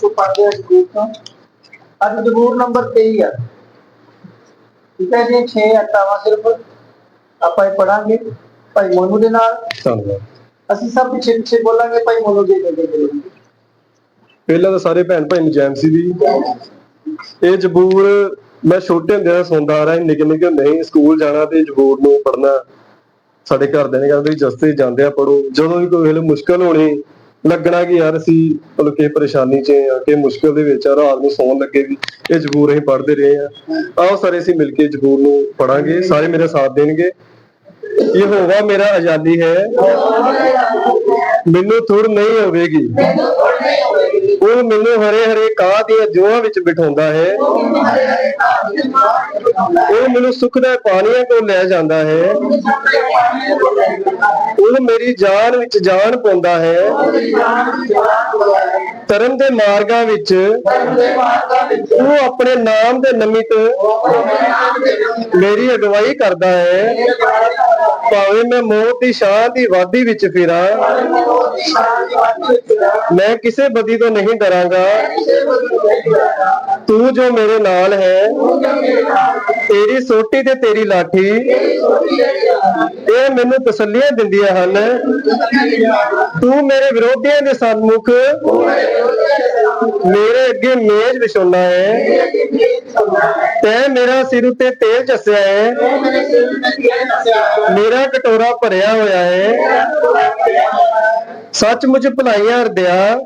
ਤੋਂ ਪੜ੍ਹਦੇ ਹਾਂ ਸਕੂਲ ਤੋਂ ਅੱਜ ਜ਼ਬੂਰ ਨੰਬਰ 23 ਆ। ਠੀਕ ਹੈ ਜੀ 6 ਅਟਾਵਾ ਸਿਰਫ। ਆਪਾਂ ਇਹ ਪੜਾਂਗੇ ਭਾਈ ਮੋਨੂ ਦੇ ਨਾਲ। ਧੰਨਵਾਦ। ਅਸੀਂ ਸਭ ਪਿੱਛੇ ਪਿੱਛੇ ਬੋਲਾਂਗੇ ਭਾਈ ਮੋਨੂ ਦੇ ਦੇ ਦੇ ਪਹਿਲਾਂ ਤਾਂ ਸਾਰੇ ਭੈਣ ਭਾਈ ਨੂੰ ਜੈਮ ਸੀ ਦੀ ਇਹ ਜਬੂਰ ਮੈਂ ਛੋਟੇ ਹੁੰਦਿਆਂ ਸੁਣਦਾ ਆ ਰਿਹਾ ਨਿੱਕੇ ਨਿੱਕੇ ਹੁੰਦੇ ਸੀ ਸਕੂਲ ਜਾਣਾ ਤੇ ਜਬੂਰ ਨੂੰ ਪੜਨਾ ਸਾਡੇ ਘਰਦਿਆਂ ਨੇ ਕਹਿੰਦੇ ਜਸਤੇ ਜਾਂਦੇ ਆ ਪੜੋ ਜਦੋਂ ਵੀ ਕੋਈ ਵੇਲੇ ਮੁਸ਼ਕਲ ਹੋਣੀ ਲੱਗਣਾ ਕਿ ਯਾਰ ਅਸੀਂ ਮਤਲਬ ਕਿ ਪਰੇਸ਼ਾਨੀ 'ਚ ਆ ਕਿ ਮੁਸ਼ਕਲ ਦੇ ਵਿੱਚ ਆ ਰਾਤ ਨੂੰ ਸੌਣ ਲੱਗੇ ਵੀ ਇਹ ਜਬੂਰ ਅਸੀਂ ਪੜ੍ਹਦੇ ਰਹੇ ਆ ਆਓ ਸਾਰੇ ਅਸੀਂ ਮਿਲ ਕੇ ਜਬੂਰ ਨੂੰ ਪੜਾਂਗੇ ਸਾਰੇ ਮੇਰਾ ਸਾਥ ਦੇਣਗੇ। ਇਹ ਮੇਰਾ ਆਜ਼ਾਦੀ ਹੈ। ਮੈਨੂੰ ਥੁੜ ਨਹੀਂ ਹੋਵੇਗੀ। ਉਹ ਮੈਨੂੰ ਹਰੇ ਹਰੇ ਕਾਹ ਦੀਆਂ ਜੋਹਾਂ ਵਿੱਚ ਬਿਠਾਉਂਦਾ ਹੈ। ਉਹ ਮੈਨੂੰ ਸੁੱਖ ਦੇ ਪਾਣੀਆਂ ਕੋਲ ਲੈ ਜਾਂਦਾ ਹੈ। ਉਹ ਮੇਰੀ ਜਾਨ ਵਿੱਚ ਜਾਨ ਪਾਉਂਦਾ ਹੈ। ਧਰਮ ਦੇ ਮਾਰਗਾਂ ਵਿੱਚ ਉਹ ਆਪਣੇ ਨਾਮ ਦੇ ਨਿਮਿਤ ਮੇਰੀ ਅਗਵਾਈ ਕਰਦਾ ਹੈ। ਭਾਵੇਂ ਮੈਂ ਮੌਤ ਦੀ ਛਾਂ ਦੀ ਵਾਦੀ ਵਿੱਚ ਫਿਰਾਂ, ਮੈਂ ਕਿਸੇ ਬਦੀ ਤੋਂ ਨਹੀਂ ਡਰਾਂਗਾ। ਤੂੰ ਜੋ ਮੇਰੇ ਨਾਲ ਹੈ, ਤੇਰੀ ਸੋਟੀ ਤੇ ਤੇਰੀ ਲਾਠੀ, ਇਹ ਮੈਨੂੰ ਤਸੱਲੀਆਂ ਦਿੰਦੀਆਂ ਹਨ। ਤੂੰ ਮੇਰੇ ਵਿਰੋਧੀਆਂ ਦੇ ਸਨਮੁਖ ਮੇਰੇ ਅੱਗੇ ਮੇਜ਼ ਵਿਛਾਉਣਾ ਹੈ। ਤੈਂ ਮੇਰਾ ਸਿਰ ਉੱਤੇ ਤੇਲ ਚੱਸਿਆ ਹੈ। ਮੇਰਾ ਕਟੋਰਾ ਭਰਿਆ ਹੋਇਆ ਹੈ। ਸੱਚਮੁੱਚ ਭਲਾਈਆਂ ਹਰਦਿਆ।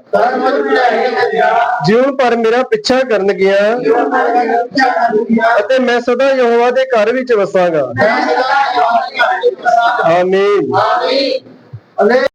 ਜਿਉਂ ਪਰ ਮੇਰਾ ਪਿੱਛਾ ਕਰਨ ਗਿਆ। ਅਤੇ ਮੈਂ ਸਦਾ ਯਹੋਵਾ ਦੇ ਘਰ ਵਿੱਚ ਵਸਾਂਗਾ। ਆਮੀਨ। ਅਲੇ